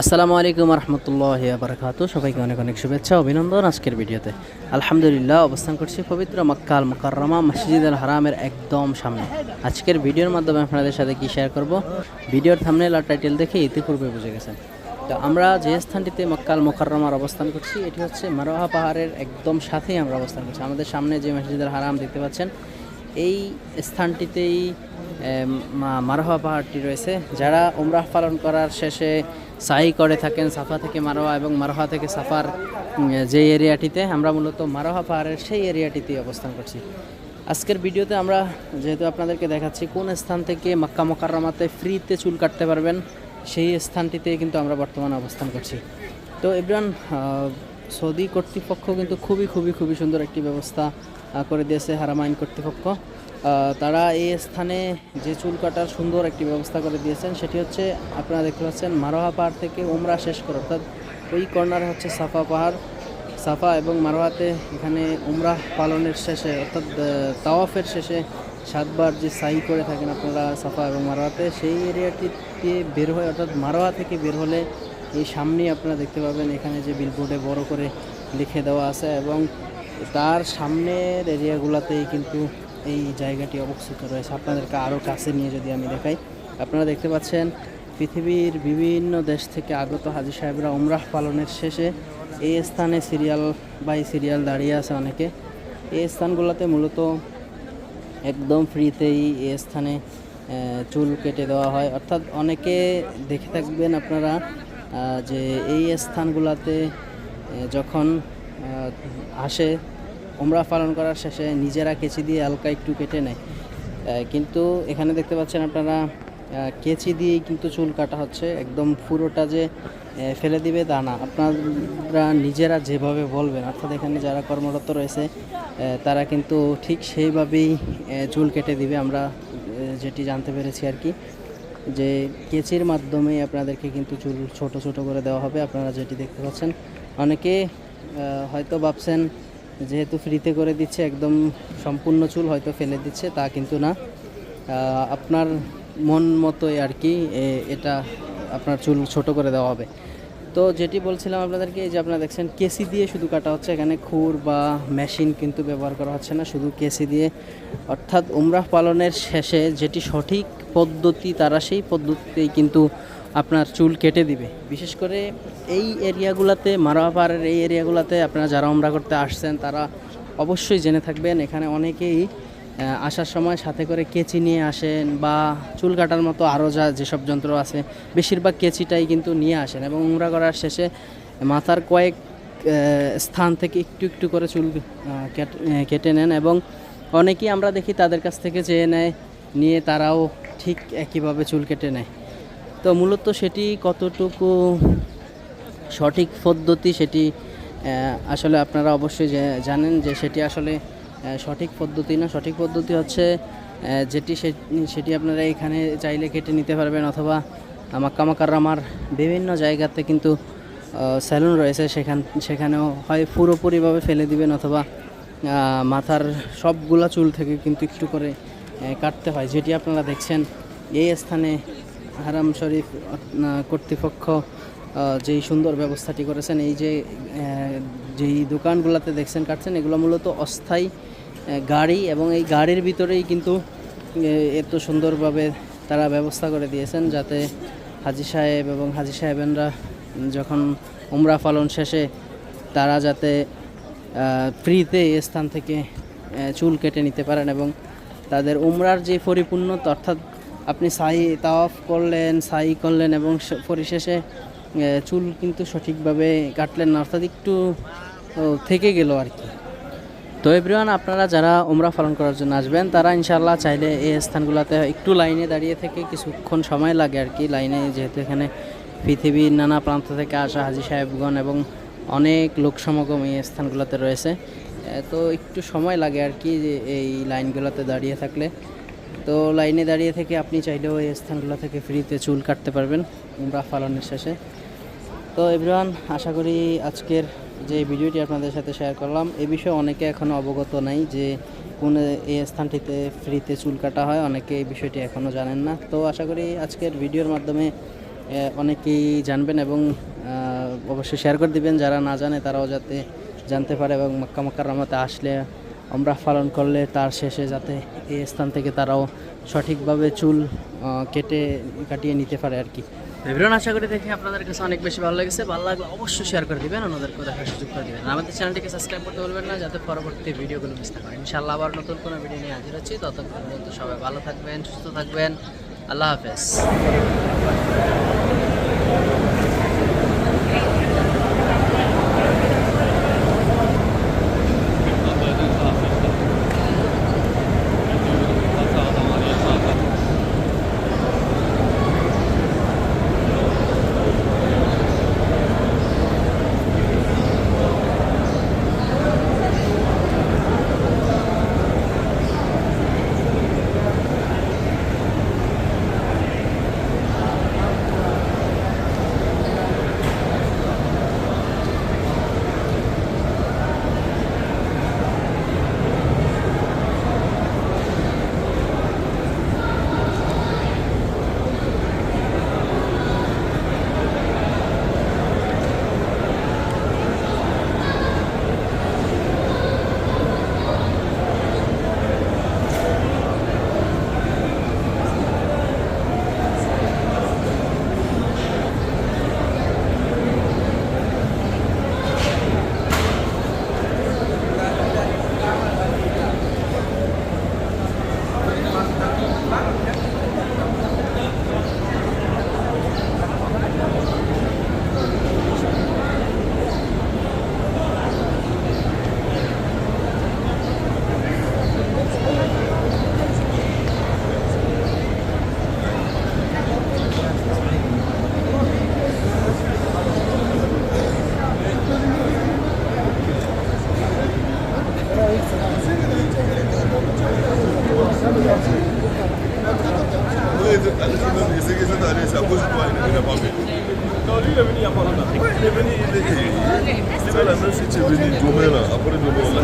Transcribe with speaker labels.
Speaker 1: আসসালামু আলাইকুম রহমতুল্লাহ বারকাত সবাইকে অনেক অনেক শুভেচ্ছা, অভিনন্দন আজকের ভিডিওতে। আলহামদুলিল্লাহ, অবস্থান করছি পবিত্র মক্কাল মুকাররমা মসজিদ আল হারামের একদম সামনে। আজকের ভিডিওর মাধ্যমে আপনাদের সাথে কি শেয়ার করব? ভিডিওর থামনেল আর টাইটেল দেখে ইতিপূর্বে বুঝে গেছেন। তো আমরা যে স্থানটিতে মক্কাল মোকাররমার অবস্থান করছি, এটি হচ্ছে মারোহা পাহাড়ের একদম সাথেই আমরা অবস্থান করছি। আমাদের সামনে যে মসজিদ আল হারাম দেখতে পাচ্ছেন এই স্থানটিতেই মারোহা পাহাড়টি রয়েছে। যারা উমরাহ পালন করার শেষে সাই করে থাকেন সাফা থেকে মারোহা এবং মারোহা থেকে সাফার যে এরিয়াটিতে আমরা মূলত মারোহা পাহাড়ের সেই এরিয়াটিতে অবস্থান করছি। আজকের ভিডিওতে আমরা যেহেতু আপনাদেরকে দেখাচ্ছি কোন স্থান থেকে মাক্কা মোকাররমাতে ফ্রিতে চুল কাটতে পারবেন, সেই স্থানটিতে কিন্তু আমরা বর্তমানে অবস্থান করছি। তো এভরিওয়ান সৌদি কর্তৃপক্ষ কিন্তু খুবই খুবই খুবই সুন্দর একটি ব্যবস্থা করে দিয়েছে হারামাইন কর্তৃপক্ষ। তারা এই স্থানে যে চুল কাটার সুন্দর একটি ব্যবস্থা করে দিয়েছেন, সেটি হচ্ছে আপনারা দেখতে পাচ্ছেন মারোহা পাহাড় থেকে উমরা শেষ করে, অর্থাৎ ওই কর্নারে হচ্ছে সাফা পাহাড়। সাফা এবং মারোয়াতে এখানে উমরাহ পালনের শেষে, অর্থাৎ তাওয়াফের শেষে সাতবার যে সাই করে থাকেন আপনারা সাফা এবং মারোয়াতে সেই এরিয়াটি দিয়ে বের হয়ে, অর্থাৎ মারোয়া থেকে বের হলে এই সামনেই আপনারা দেখতে পাবেন এখানে যে বিলবোর্ডে বড় করে লিখে দেওয়া আছে এবং তার সামনের এরিয়াগুলোতেই কিন্তু এই জায়গাটি অবস্থিত রয়েছে। আপনাদেরকে আরও কাছে নিয়ে যদি আমি দেখাই, আপনারা দেখতে পাচ্ছেন পৃথিবীর বিভিন্ন দেশ থেকে আগত হাজি সাহেবরা উমরাহ পালনের শেষে এই স্থানে সিরিয়াল বাই সিরিয়াল দাঁড়িয়ে আছে অনেকে। এই স্থানগুলোতে মূলত একদম ফ্রিতেই এই স্থানে চুল কেটে দেওয়া হয়। অর্থাৎ অনেকে দেখে থাকবেন আপনারা যে এই স্থানগুলোতে যখন আসে উমরা পালন করার শেষে নিজেরা কেচি দিয়ে হালকা একটু কেটে নেয়। কিন্তু এখানে দেখতে পাচ্ছেন আপনারা কেচি দিয়েই কিন্তু চুল কাটা হচ্ছে। একদম পুরোটা যে ফেলে দিবে তা না। আপনারা নিজেরা যেভাবে বলবেন, অর্থাৎ এখানে যারা কর্মরত রয়েছে তারা কিন্তু ঠিক সেইভাবেই চুল কেটে দিবে। আমরা যেটি জানতে পেরেছি আর কি, যে কেচির মাধ্যমে আপনাদেরকে কিন্তু চুল ছোট ছোট করে দেওয়া হবে। আপনারা যেটি দেখতে পাচ্ছেন, অনেকে হয়তো ভাবছেন, যেহেতু ফ্রিতে করে দিচ্ছে, একদম সম্পূর্ণ চুল হয়তো ফেলে দিচ্ছে, তা কিন্তু না। আপনার মন মতোই আর কি এটা আপনার চুল ছোট করে দেওয়া হবে। তো যেটি বলছিলাম আপনাদেরকে, এই যে আপনারা দেখছেন, কেসি দিয়ে শুধু কাটা হচ্ছে, এখানে খুর বা মেশিন কিন্তু ব্যবহার করা হচ্ছে না, শুধু কেসি দিয়ে। অর্থাৎ উমরাহ পালনের শেষে যেটি সঠিক পদ্ধতি, তারা সেই পদ্ধতিতেই কিন্তু আপনার চুল কেটে দিবে। বিশেষ করে এই এরিয়াগুলোতে মারাপাড়ের এই এরিয়াগুলোতে আপনারা যারা উমরা করতে আসছেন, তারা অবশ্যই জেনে থাকবেন, এখানে অনেকেই আসার সময় সাথে করে কেচি নিয়ে আসেন বা চুল কাটার মতো আরও যা যেসব যন্ত্র আছে, বেশিরভাগ কেচিটাই কিন্তু নিয়ে আসেন এবং উমরা করার শেষে মাথার কয়েক স্থান থেকে একটু একটু করে চুল কেটে নেন এবং অনেকেই আমরা দেখি তাদের কাছ থেকে চেয়ে নেয়, নিয়ে তারাও ঠিক একইভাবে চুল কেটে নেয়। তো মূলত সেটি কতটুকু সঠিক পদ্ধতি সেটি আসলে আপনারা অবশ্যই জানেন যে সেটি আসলে সঠিক পদ্ধতি না। সঠিক পদ্ধতি হচ্ছে যেটি সেটি আপনারা এখানে চাইলে কেটে নিতে পারবেন অথবা মাক্কা মাকাররামার বিভিন্ন জায়গাতে কিন্তু স্যালুন রয়েছে। সেখান, সেখানেও হয় পুরোপুরিভাবে ফেলে দিবেন অথবা মাথার সবগুলা চুল থেকে কিন্তু একটু করে কাটতে হয়। যেটি আপনারা দেখছেন, এই স্থানে হারাম শরীফ কর্তৃপক্ষ যেই সুন্দর ব্যবস্থাটি করেছেন, এই যে যেই দোকানগুলোতে দেখছেন, কাটছেন, এগুলো মূলত অস্থায়ী গাড়ি এবং এই গাড়ির ভিতরেই কিন্তু এত সুন্দরভাবে তারা ব্যবস্থা করে দিয়েছেন যাতে হাজি সাহেব এবং হাজি সাহেবেনরা যখন উমরা পালন শেষে তারা যাতে ফ্রিতে এই স্থান থেকে চুল কেটে নিতে পারেন এবং তাদের উমরার যে পরিপূর্ণতা, অর্থাৎ আপনি সাই তাওয়াফ করলেন, সাই করলেন এবং পরিশেষে চুল কিন্তু সঠিকভাবে কাটলেন না, অর্থাৎ একটু থেকে গেল আর কি। তো এভরিওয়ান আপনারা যারা ওমরা পালন করার জন্য আসবেন, তারা ইনশাল্লাহ চাইলে এই স্থানগুলোতে একটু লাইনে দাঁড়িয়ে থেকে কিছুক্ষণ সময় লাগে আর কি। লাইনে যেহেতু এখানে পৃথিবীর নানা প্রান্ত থেকে আসা হাজি সাহেবগণ এবং অনেক লোক সমাগম এই স্থানগুলোতে রয়েছে। তো একটু সময় লাগে আর কি এই লাইনগুলোতে দাঁড়িয়ে থাকলে। তো লাইনে দাঁড়িয়ে থেকে আপনি চাইলেও এই স্থানগুলো থেকে ফ্রিতে চুল কাটতে পারবেন উমরা পালনের শেষে তো এভরিওয়ান আশা করি আজকের যে ভিডিওটি আপনাদের সাথে শেয়ার করলাম, এ বিষয়ে অনেকে এখনও অবগত নাই যে কোন এই স্থানটিতে ফ্রিতে চুল কাটা হয়, অনেকে এই বিষয়টি এখনও জানেন না। তো আশা করি আজকের ভিডিওর মাধ্যমে অনেকেই জানবেন এবং অবশ্যই শেয়ার করে দিবেন। যারা না জানে, তারাও যাতে জানতে পারে এবং মক্কা মক্কার রহমতে আসলে আমরা পালন করলে তার শেষে যাতে এই স্থান থেকে তারাও সঠিকভাবে চুল কেটে কাটিয়ে নিতে পারে আর কি। ভিডিও আশা করি দেখে আপনাদের কাছে অনেক বেশি ভালো লেগেছে। ভালো লাগলে অবশ্যই শেয়ার করে দিবেন ওনাদেরকে দেখার সুযোগ করে দেবেন। আমাদের চ্যানেলটিকে সাবস্ক্রাইব করতে বলবেন না, যাতে পরবর্তী ভিডিওগুলো মিস না করেন। ইনশাআল্লাহ আবার নতুন কোনো ভিডিও নিয়ে হাজির হচ্ছি। ততক্ষণ পর্যন্ত সবাই ভালো থাকবেন, সুস্থ থাকবেন। আল্লাহ হাফেজ।
Speaker 2: Сега на месец, че види домена, а преди домена.